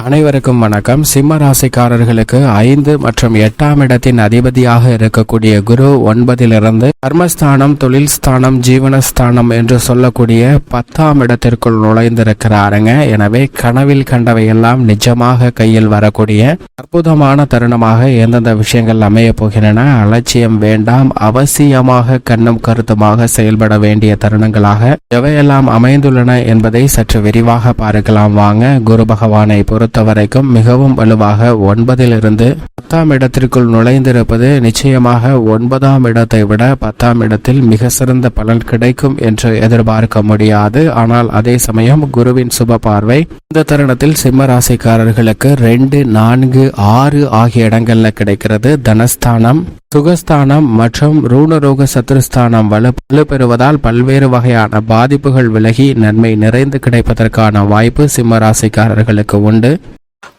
அனைவருக்கும் வணக்கம். சிம்ம ராசிக்காரர்களுக்கு ஐந்து மற்றும் எட்டாம் இடத்தின் அதிபதியாக இருக்கக்கூடிய குரு ஒன்பதிலிருந்து கர்மஸ்தானம் தொழில் ஸ்தானம் ஜீவனஸ்தானம் என்று சொல்லக்கூடிய பத்தாம் இடத்திற்குள் நுழைந்திருக்கிறாருங்க. எனவே கனவில் கண்டவையெல்லாம் நிஜமாக கையில் வரக்கூடிய அற்புதமான தருணமாக எந்தெந்த விஷயங்கள் அமைய போகின்றன அலட்சியம் வேண்டாம் அவசியமாக கண்ணும் கருத்துமாக செயல்பட வேண்டிய தருணங்களாக எவையெல்லாம் அமைந்துள்ளன என்பதை சற்று விரிவாக பார்க்கலாம். வாங்க குரு பகவானை பொறுத்தவரைக்கும் மிகவும் வலுவாக ஒன்பதிலிருந்து பத்தாம் இடத்திற்குள் நுழைந்திருப்பது நிச்சயமாக ஒன்பதாம் இடத்தை விட பத்தாம் இடத்தில் மிக சிறந்த பலன் கிடைக்கும் என்று எதிர்பார்க்க முடியாது. ஆனால் அதே சமயம் குருவின் சுப பார்வை இந்த தருணத்தில் சிம்ம ராசிக்காரர்களுக்கு ரெண்டு நான்கு ஆறு ஆகிய இடங்கள்ல கிடைக்கிறது. தனஸ்தானம் சுகஸ்தானம் மற்றும் ரூணரோக சத்துருஸ்தானம் வலு வலுப்பெறுவதால் பல்வேறு வகையான பாதிப்புகள் விலகி நன்மை நிறைந்து கிடைப்பதற்கான வாய்ப்பு சிம்மராசிக்காரர்களுக்கு உண்டு.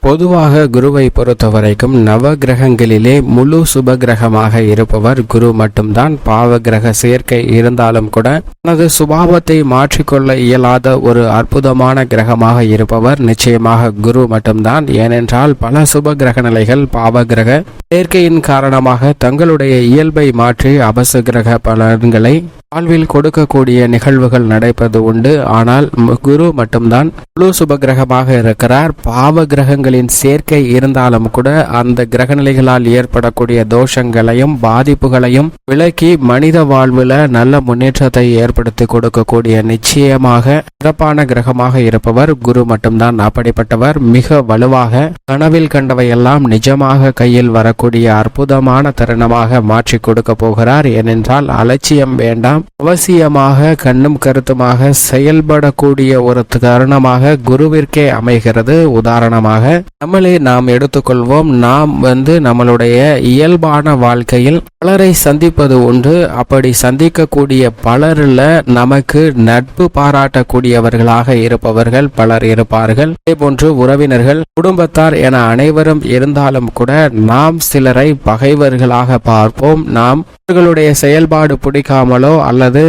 பொதுவாக குருவை பொறுத்தவரைக்கும் நவ கிரகங்களிலே முழு சுப கிரகமாக இருப்பவர் குரு மட்டும்தான். பாவ கிரக சேர்க்கை இருந்தாலும் கூட தனது சுபாவத்தை மாற்றிக்கொள்ள இயலாத ஒரு அற்புதமான கிரகமாக இருப்பவர் நிச்சயமாக குரு மட்டும்தான். ஏனென்றால் பல சுப கிரக நிலைகள் பாவ கிரக சேர்க்கையின் காரணமாக தங்களுடைய இயல்பை மாற்றி அபசு கிரக பலன்களை வாழ்வில் கொடுக்கக்கூடிய நிகழ்வுகள் நடைபெறது உண்டு. ஆனால் குரு மட்டும்தான் முழு சுப கிரகமாக இருக்கிறார். பாவ கிரகங்களின் சேர்க்கை இருந்தாலும் கூட அந்த கிரகநிலைகளால் ஏற்படக்கூடிய தோஷங்களையும் பாதிப்புகளையும் விலக்கி மனித வாழ்வில் நல்ல முன்னேற்றத்தை ஏற்படுத்தி கொடுக்கக்கூடிய நிச்சயமாக சிறப்பான கிரகமாக இருப்பவர் குரு மட்டும்தான். அப்படிப்பட்டவர் மிக வலுவாக கனவில் கண்டவையெல்லாம் நிஜமாக கையில் வரக்கூடிய அற்புதமான தருணமாக மாற்றி கொடுக்க போகிறார். ஏனென்றால் அலட்சியம் வேண்டாம். அவசியமாக கண்ணும் கருத்துமாக செயல்படக்கூடிய ஒரு தருணமாக குருவிற்கே அமைகிறது. உதாரணமாக நம்மளே நாம் எடுத்துக்கொள்வோம் நாம் வந்து நம்மளுடைய இயல்பான வாழ்க்கையில் பலரை சந்திப்பது உண்டு. அப்படி சந்திக்கக்கூடிய பலரில் நமக்கு நட்பு பாராட்டக்கூடியவர்களாக இருப்பவர்கள் பலர் இருப்பார்கள். அதே போன்று உறவினர்கள் குடும்பத்தார் என அனைவரும் இருந்தாலும் கூட நாம் சிலரை பகைவர்களாக பார்ப்போம். நாம் அவர்களுடைய செயல்பாடு பிடிக்காமலோ அல்லது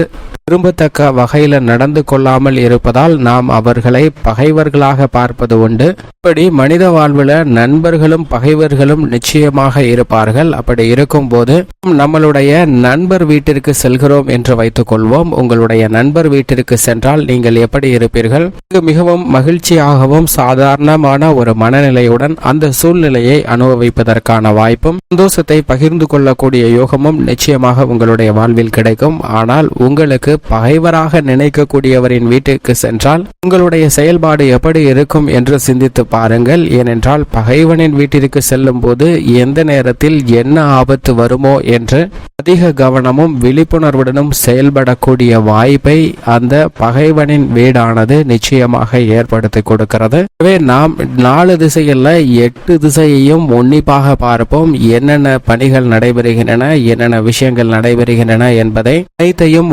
விரும்பத்தக்க வகையில நடந்து கொள்ளாமல் இருப்பதால் நாம் அவர்களை பகைவர்களாக பார்ப்பது உண்டு. இப்படி மனித வாழ்வில் நண்பர்களும் பகைவர்களும் நிச்சயமாக இருப்பார்கள். அப்படி இருக்கும்போது நம்மளுடைய நண்பர் வீட்டிற்கு செல்கிறோம் என்று வைத்துக் கொள்வோம். உங்களுடைய நண்பர் வீட்டிற்கு சென்றால் நீங்கள் எப்படி இருப்பீர்கள்? இங்கு மிகவும் மகிழ்ச்சியாகவும் சாதாரணமான ஒரு மனநிலையுடன் அந்த சூழ்நிலையை அனுபவிப்பதற்கான வாய்ப்பும் சந்தோஷத்தை பகிர்ந்து கொள்ளக்கூடிய யோகமும் நிச்சயமாக உங்களுடைய வாழ்வில் கிடைக்கும். ஆனால் உங்களுக்கு பகைவராக நினைக்கக்கூடியவரின் வீட்டிற்கு சென்றால் உங்களுடைய செயல்பாடு எப்படி இருக்கும்? என்று சிந்தித்து பாருங்கள். ஏனென்றால் பகைவனின் வீட்டிற்கு செல்லும் போது எந்த நேரத்தில் என்ன ஆபத்து வருமோ என்று அதிக கவனமும் விழிப்புணர்வுடனும் செயல்படக்கூடிய வாய்ப்பை அந்த பகைவனின் வீடானது நிச்சயமாக ஏற்படுத்தி கொடுக்கிறது. எனவே நாம் நாலு திசையில் எட்டு திசையையும் உன்னிப்பாக பார்ப்போம். என்னென்ன பணிகள் நடைபெறுகின்றன என்னென்ன விஷயங்கள் நடைபெறுகின்றன என்பதை அனைத்தையும்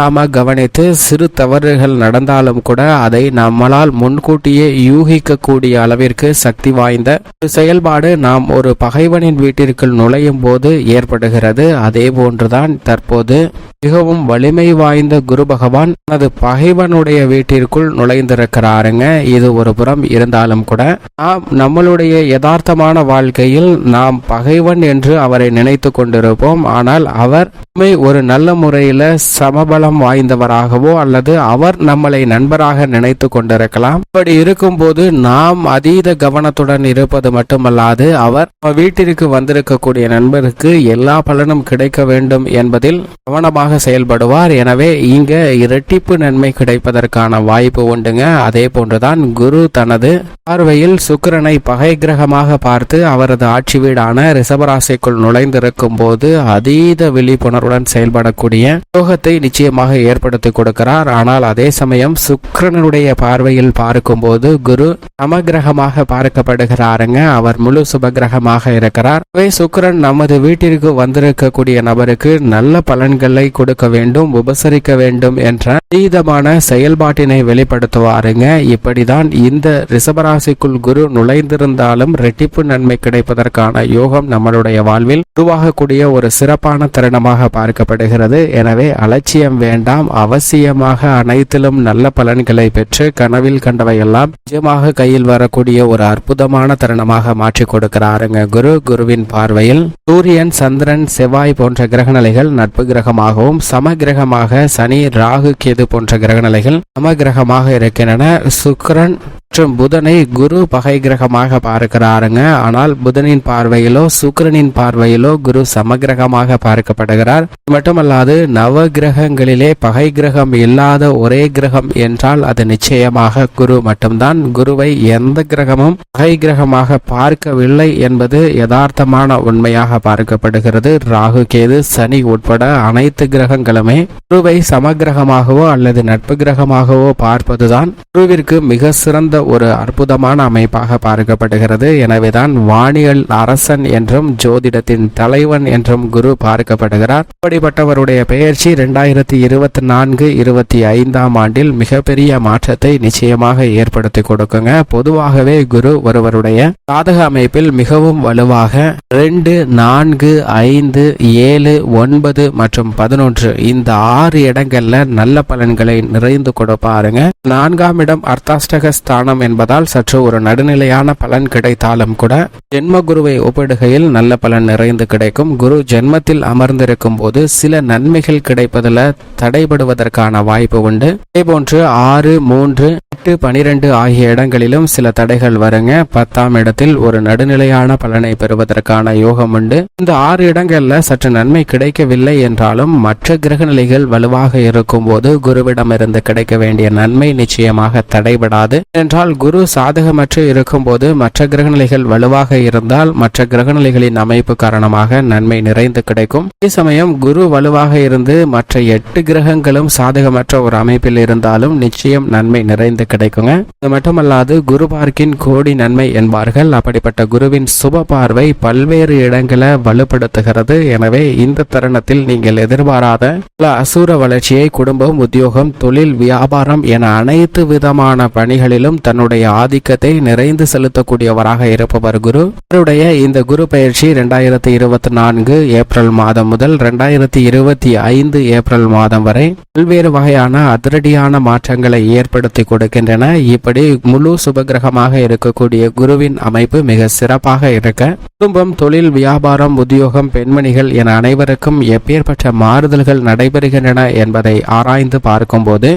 ஒன்றுவிடாம கவனித்து சிறு தவறுகள் நடந்தாலும் கூட அதை நம்மளால் முன்கூட்டியே யூகிக்கக்கூடிய அளவிற்கு சக்தி வாய்ந்த ஒரு செயல்பாடு நாம் ஒரு பகைவனின் வீட்டிற்குள் நுழையும் போது ஏற்படுகிறது. அதே போன்றுதான் தற்போது மிகவும் வலிமை வாய்ந்த குரு பகவான் தனது பகைவனுடைய வீட்டிற்குள் நுழைந்திருக்கிறாருங்க. இது ஒரு புறம். இருந்தாலும் கூட நாம் நம்மளுடைய யதார்த்தமான வாழ்க்கையில் நாம் பகைவன் என்று அவரை நினைத்து கொண்டிருப்போம். ஆனால் அவர் நம்மை ஒரு நல்ல முறையில சமபலம் வாய்ந்தவராகவோ அல்லது அவர் நம்மளை நண்பராக நினைத்து கொண்டிருக்கலாம். அப்படி இருக்கும்போது நாம் அதீத கவனத்துடன் இருப்பது மட்டுமல்லாது அவர் நம்ம வீட்டிற்கு வந்திருக்கக்கூடிய நண்பருக்கு எல்லா பலனும் கிடைக்க வேண்டும் என்பதில் கவனமாக செயல்படுவார். எனவே இங்க இரட்டிப்பு நன்மை கிடைப்பதற்கான வாய்ப்பு உண்டுங்க. அதே போன்றுதான் குரு தனது பார்வையில் சுக்கிரனை பகை கிரகமாக பார்த்து அவரது ஆட்சி வீடான ரிசபராசிக்குள் நுழைந்திருக்கும் போது அதீத விழிப்புணர்வுடன் செயல்படக்கூடிய யோகத்தை நிச்சயமாக ஏற்படுத்தி கொடுக்கிறார். ஆனால் அதே சமயம் சுக்கிரனுடைய பார்வையில் பார்க்கும்போது குரு சமகிரகமாக பார்க்கப்படுகிறாருங்க. அவர் முழு சுபகிரகமாக இருக்கிறார். எனவே சுக்கிரன் நமது வீட்டிற்கு வந்திருக்கக்கூடிய நபருக்கு நல்ல பலன்களை கொடுக்க வேண்டும் உபசரிக்க வேண்டும் என்ற அதீதமான செயல்பாட்டினை வெளிப்படுத்துவாருங்க. இப்படிதான் இந்த ரிஷபராசிக்குள் குரு நுழைந்திருந்தாலும் ரெட்டிப்பு நன்மை கிடைப்பதற்கான யோகம் நம்மளுடைய வாழ்வில் உருவாகக்கூடிய ஒரு சிறப்பான தருணமாக பார்க்கப்படுகிறது. எனவே அலட்சியம் வேண்டாம். அவசியமாக அனைத்திலும் நல்ல பலன்களை பெற்று கனவில் கண்டவையெல்லாம் நிஜமாக கையில் வரக்கூடிய ஒரு அற்புதமான தருணமாக மாற்றி கொடுக்கிறாருங்க குரு. குருவின் பார்வையில் சூரியன் சந்திரன் செவ்வாய் போன்ற கிரகநிலைகள் நட்பு கிரகமாகவும் சம கிரகமாக சனி ராகு இது போன்ற கிரகநிலைகள் சம கிரகமாக இருக்கின்றன. சுக்கிரன் மற்றும் புதனை குரு பகை கிரகமாக பார்க்கிறாருங்க. ஆனால் புதனின் பார்வையிலோ சுக்கிரனின் பார்வையிலோ குரு சமகிரகமாக பார்க்கப்படுகிறார். மட்டுமல்லாது நவ கிரகங்களிலே பகை கிரகம் இல்லாத ஒரே கிரகம் என்றால் அது நிச்சயமாக குரு மட்டும்தான். குருவை எந்த கிரகமும் பகை கிரகமாக பார்க்கவில்லை என்பது யதார்த்தமான உண்மையாக பார்க்கப்படுகிறது. ராகு கேது சனி உட்பட அனைத்து கிரகங்களுமே குருவை சமகிரகமாகவோ அல்லது நட்பு கிரகமாகவோ பார்ப்பதுதான் குருவிற்கு மிக சிறந்த ஒரு அற்புதமான அமைப்பாக பார்க்கப்படுகிறது. எனவேதான் வானியல் அரசன் என்றும் ஜோதிடத்தின் தலைவன் என்றும் குரு பார்க்கப்படுகிறார். அப்படிப்பட்டவருடைய பெயர்ச்சி இரண்டாயிரத்தி இருபத்தி நான்கு இருபத்தி ஐந்தாம் ஆண்டில் மிகப்பெரிய மாற்றத்தை நிச்சயமாக ஏற்படுத்தி கொடுக்குங்க. பொதுவாகவே குரு ஒருவருடைய சாதக அமைப்பில் மிகவும் வலுவாக ரெண்டு நான்கு ஐந்து ஏழு ஒன்பது மற்றும் பதினொன்று இந்த ஆறு இடங்கள்ல நல்ல பலன்களை நிறைந்து கொடுப்பாருங்க. நான்காம் இடம் அர்த்தாஷ்டக ஸ்தானம் என்பதால் சற்று ஒரு நடுநிலையான பலன் கிடைத்தாலும் கூட ஜென்ம குருவை ஒப்பிடுகையில் நல்ல பலன் நிறைந்து கிடைக்கும். குரு ஜென்மத்தில் அமர்ந்திருக்கும் போது சில நன்மைகள் கிடைப்பதில் தடைபடுவதற்கான வாய்ப்பு உண்டு. இதேபோன்று ஆறு மூன்று எட்டு பனிரெண்டு ஆகிய இடங்களிலும் சில தடைகள் வருங்க. பத்தாம் இடத்தில் ஒரு நடுநிலையான பலனை பெறுவதற்கான யோகம் உண்டு. இந்த ஆறு இடங்கள்ல சற்று நன்மை கிடைக்கவில்லை என்றாலும் மற்ற கிரக நிலைகள் வலுவாக இருக்கும் போது குருவிடமிருந்து கிடைக்க வேண்டிய நன்மை நிச்சயமாக தடைபடாது. என்றால் குரு சாதகமற்று இருக்கும்போது மற்ற கிரகநிலைகள் வலுவாக இருந்தால் மற்ற கிரகநிலைகளின் அமைப்பு காரணமாக நன்மை நிறைந்து கிடைக்கும். அதே சமயம் குரு வலுவாக இருந்து மற்ற எட்டு கிரகங்களும் சாதகமற்ற ஒரு அமைப்பில் இருந்தாலும் நிச்சயம் நன்மை நிறைந்து கிடைக்குங்க. இது மட்டுமல்லாது குரு பார்க்கின் கோடி நன்மை என்பார்கள். அப்படிப்பட்ட குருவின் சுப பார்வை பல்வேறு இடங்களை வலுப்படுத்துகிறது. எனவே இந்த தருணத்தில் நீங்கள் எதிர்பாராத பல அசூர வளர்ச்சியை குடும்பம் உத்தியோகம் தொழில் வியாபாரம் என அனைத்து விதமான பணிகளிலும் தன்னுடைய ஆதிக்கத்தை நிறைந்து செலுத்தக்கூடியவராக இருப்பவர் குரு. அவருடைய இந்த குரு பயிற்சி இரண்டாயிரத்தி இருபத்தி நான்கு ஏப்ரல் மாதம் முதல் இரண்டாயிரத்தி இருபத்தி ஐந்து ஏப்ரல் மாதம் வரை பல்வேறு வகையான அதிரடியான மாற்றங்களை ஏற்படுத்தி கொடுக்கின்றன. இப்படி முழு சுபகிரகமாக இருக்கக்கூடிய குருவின் அமைப்பு மிக சிறப்பாக இருக்க குடும்பம் தொழில் வியாபாரம் உத்தியோகம் பெண்மணிகள் என அனைவருக்கும் எப்பேற்பட்ட மாறுதல்கள் நடைபெறுகின்றன என்பதை ஆராய்ந்து பார்க்கும்போது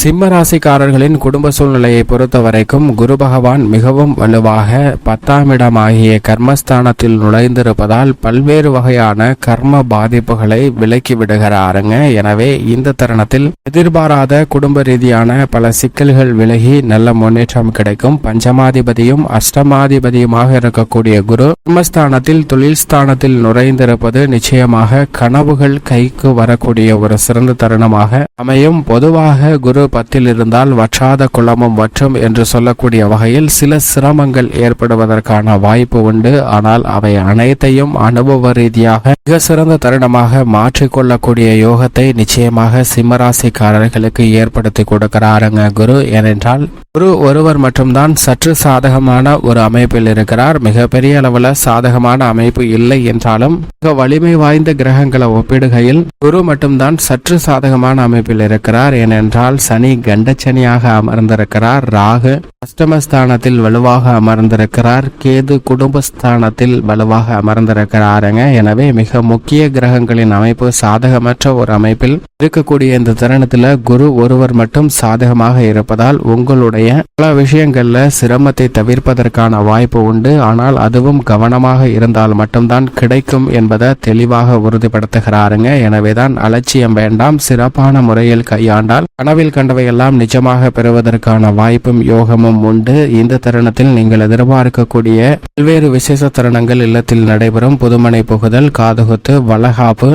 சிம்ம ராசிக்காரர்களின் குடும்ப சூழ்நிலையை பொறுத்தவரை வரைக்கும் குரு பகவான் மிகவும் வலுவாக பத்தாம் இடமாகிய கர்மஸ்தானத்தில் நுழைந்திருப்பதால் பல்வேறு வகையான கர்ம பாதிப்புகளை விலக்கி விடுகிறாருங்க. எனவே இந்த தருணத்தில் எதிர்பாராத குடும்ப ரீதியான பல சிக்கல்கள் விலகி நல்ல முன்னேற்றம் கிடைக்கும். பஞ்சமாதிபதியும் அஷ்டமாதிபதியுமாக இருக்கக்கூடிய குரு கர்மஸ்தானத்தில் தொழில் ஸ்தானத்தில் நுழைந்திருப்பது நிச்சயமாக கனவுகள் கைக்கு வரக்கூடிய ஒரு சிறந்த தருணமாக அமையும். பொதுவாக குரு பத்தில் இருந்தால் வற்றாத குளமும் வற்றும் என்று சொல்லக்கூடிய வகையில் சில சிரமங்கள் ஏற்படுவதற்கான வாய்ப்பு உண்டு. ஆனால் அவை அனைத்தையும் அனுபவ ரீதியாக மிக சிறந்த தருணமாக மாற்றிக்கொள்ளக்கூடிய யோகத்தை நிச்சயமாக சிம்மராசிக்காரர்களுக்கு ஏற்படுத்தி கொடுக்கிறாருங்க குரு. ஏனென்றால் குரு ஒருவர் மட்டும்தான் சற்று சாதகமான ஒரு அமைப்பில் இருக்கிறார். மிகப்பெரிய அளவில் சாதகமான அமைப்பு இல்லை என்றாலும் மிக வலிமை வாய்ந்த கிரகங்களை ஒப்பிடுகையில் குரு மட்டும்தான் சற்று சாதகமான அமைப்பில் இருக்கிறார். ஏனென்றால் சனி கண்டச்சனியாக அமர்ந்திருக்கிறார். ராகு அஷ்டமஸ்தானத்தில் வலுவாக அமர்ந்திருக்கிறார். கேது குடும்பஸ்தானத்தில் வலுவாக அமர்ந்திருக்கிறாருங்க. எனவே மிக முக்கிய கிரகங்களின் அமைப்பு சாதகமற்ற ஒரு அமைப்பில் இருக்கக்கூடிய இந்த தருணத்தில் குரு ஒருவர் மட்டும் சாதகமாக இருப்பதால் உங்களுடைய பல விஷயங்கள்ல சிரமத்தை தவிர்ப்பதற்கான வாய்ப்பு உண்டு. ஆனால் அதுவும் கவனமாக இருந்தால் மட்டும்தான் கிடைக்கும் என்பதை தெளிவாக உறுதிப்படுத்துகிறாருங்க. எனவேதான் அலட்சியம் வேண்டாம். சிறப்பான முறையில் கையாண்டால் கனவில் கண்டவையெல்லாம் நிஜமாக பெறுவதற்கான வாய்ப்பும் யோக யோகமும் உண்டு. இந்த தருணத்தில் நீங்கள் எதிர்பார்க்கக்கூடிய பல்வேறு விசேஷ தருணங்கள் இல்லத்தில் நடைபெறும். புதுமனை புகுதல் காதுகுத்து வளகாப்பு.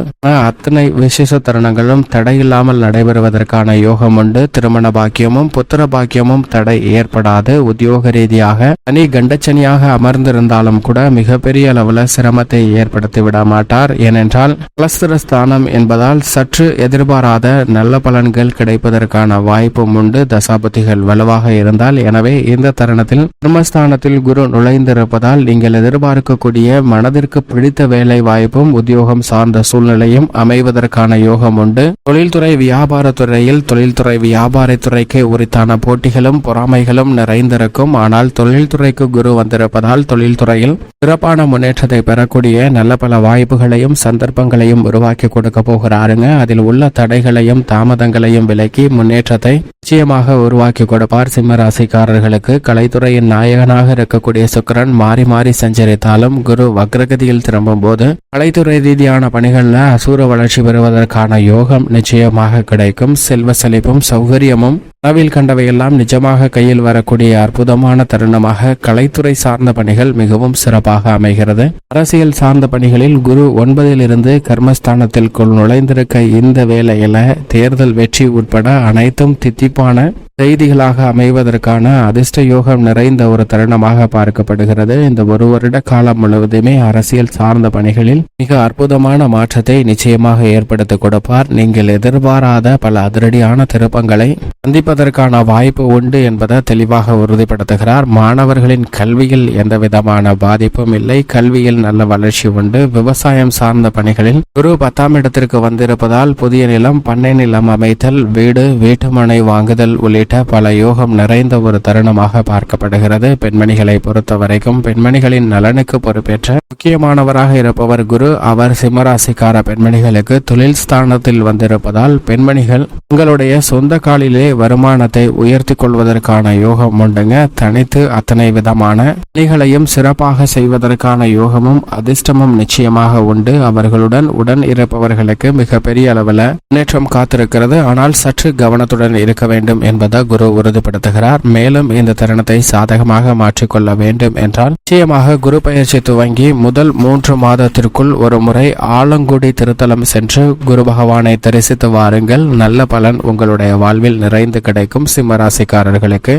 அத்தனை விசேஷ தருணங்களும் தடையில்லாமல் நடைபெறுவதற்கான யோகம் உண்டு. திருமண பாக்கியமும் புத்திர பாக்கியமும் தடை ஏற்படாது. உத்தியோக ரீதியாக சனி கண்டச்சனியாக அமர்ந்திருந்தாலும் கூட மிகப்பெரிய அளவுல சிரமத்தை ஏற்படுத்தி விட மாட்டார். ஏனென்றால் கலஸ்திர ஸ்தானம் என்பதால் சற்று எதிர்பாராத நல்ல பலன்கள் கிடைப்பதற்கான வாய்ப்பும் உண்டு. தசாபதிகள் வலுவாக இருந்தால் எனவே இந்த தருணத்தில் கர்மஸ்தானத்தில் குரு நுழைந்திருப்பதால் நீங்கள் எதிர்பார்க்கக்கூடிய மனதிற்கு பிடித்த வேலை வாய்ப்பும் உத்தியோகம் சார்ந்த சூழ்நிலையும் அமைவதற்கான யோகம் உண்டு. தொழில்துறை வியாபாரத்துறையில் தொழில்துறை வியாபாரத்துறைக்கு உரித்தான போட்டிகளும் பொறாமைகளும் நிறைந்திருக்கும். ஆனால் தொழில்துறைக்கு குரு வந்திருப்பதால் தொழில்துறையில் சிறப்பான முன்னேற்றத்தை பெறக்கூடிய நல்ல பல வாய்ப்புகளையும் சந்தர்ப்பங்களையும் உருவாக்கி கொடுக்க போகிறாருங்க. அதில் உள்ள தடைகளையும் தாமதங்களையும் விலக்கி முன்னேற்றத்தை நிச்சயமாக உருவாக்கி கொடுப்பார் சிம்ம ராசிக்காரர்களுக்கு கலைத்துறையின் நாயகனாக இருக்கக்கூடிய சுக்கிரன் மாறி மாறி சஞ்சரித்தாலும் குரு வக்ரகதியில் திரும்பும் போது கலைத்துறை ரீதியான பணிகள்ல அசூர வளர்ச்சி பெறுவதற்கான யோகம் நிச்சயமாக கிடைக்கும். செல்வ செழிப்பும் சௌகரியமும் கனவில் கண்டவையெல்லாம் நிஜமாக கையில் வரக்கூடிய அற்புதமான தருணமாக கலைத்துறை சார்ந்த பணிகள் மிகவும் சிறப்பாக அமைகிறது. அரசியல் சார்ந்த பணிகளில் குரு ஒன்பதிலிருந்து கர்மஸ்தானத்திற்குள் நுழைந்திருக்க இந்த வேளையில தேர்தல் வெற்றி உட்பட அனைத்தும் தித்திப்பான செய்திகளாக அமைவதற்கான அதிர்ஷ்ட யோகம் நிறைந்த ஒரு தருணமாக பார்க்கப்படுகிறது. இந்த ஒரு வருட காலம் முழுவதுமே அரசியல் சார்ந்த பணிகளில் மிக அற்புதமான மாற்றத்தை நிச்சயமாக ஏற்படுத்தி கொடுப்பார். நீங்கள் எதிர்பாராத பல அதிரடியான திருப்பங்களை சந்திப்பதற்கான வாய்ப்பு உண்டு என்பதை தெளிவாக உறுதிப்படுத்துகிறார். மாணவர்களின் கல்வியில் எந்த விதமான பாதிப்பும் இல்லை. கல்வியில் நல்ல வளர்ச்சி உண்டு. விவசாயம் சார்ந்த பணிகளில் குரு பத்தாம் இடத்திற்கு வந்திருப்பதால் புதிய நிலம் பண்ணை நிலம் அமைத்தல் வீடு வீட்டுமனை வாங்குதல் உள்ளிட்ட பல யோகம் நிறைந்த ஒரு தருணமாக பார்க்கப்படுகிறது. பெண்மணிகளை பொறுத்த வரைக்கும் பெண்மணிகளின் நலனுக்கு பொறுப்பேற்ற முக்கியமானவராக இருப்பவர் குரு. அவர் சிம்மராசிக்கார பெண்மணிகளுக்கு தொழில் ஸ்தானத்தில் வந்திருப்பதால் பெண்மணிகள் உங்களுடைய சொந்த காலிலே வருமானத்தை உயர்த்தி கொள்வதற்கான யோகம் உண்டுங்க. தனித்து அத்தனை விதமான பணிகளையும் சிறப்பாக செய்வதற்கான யோகமும் அதிர்ஷ்டமும் நிச்சயமாக உண்டு. அவர்களுடன் உடன் இருப்பவர்களுக்கு மிகப்பெரிய அளவில் முன்னேற்றம் காத்திருக்கிறது. ஆனால் சற்று கவனத்துடன் இருக்க வேண்டும் குரு உறுதிப்படுத்துகிறார். மேலும் இந்த தருணத்தை சாதகமாக மாற்றிக்கொள்ள வேண்டும் என்றால் நிச்சயமாக குரு பயிற்சி துவங்கி முதல் மூன்று மாதத்திற்குள் ஒரு முறை ஆலங்குடி திருத்தலம் சென்று குரு பகவானை தரிசித்து வாருங்கள். நல்ல பலன் உங்களுடைய வாழ்வில் நிறைந்து கிடைக்கும். சிம்மராசிக்காரர்களுக்கு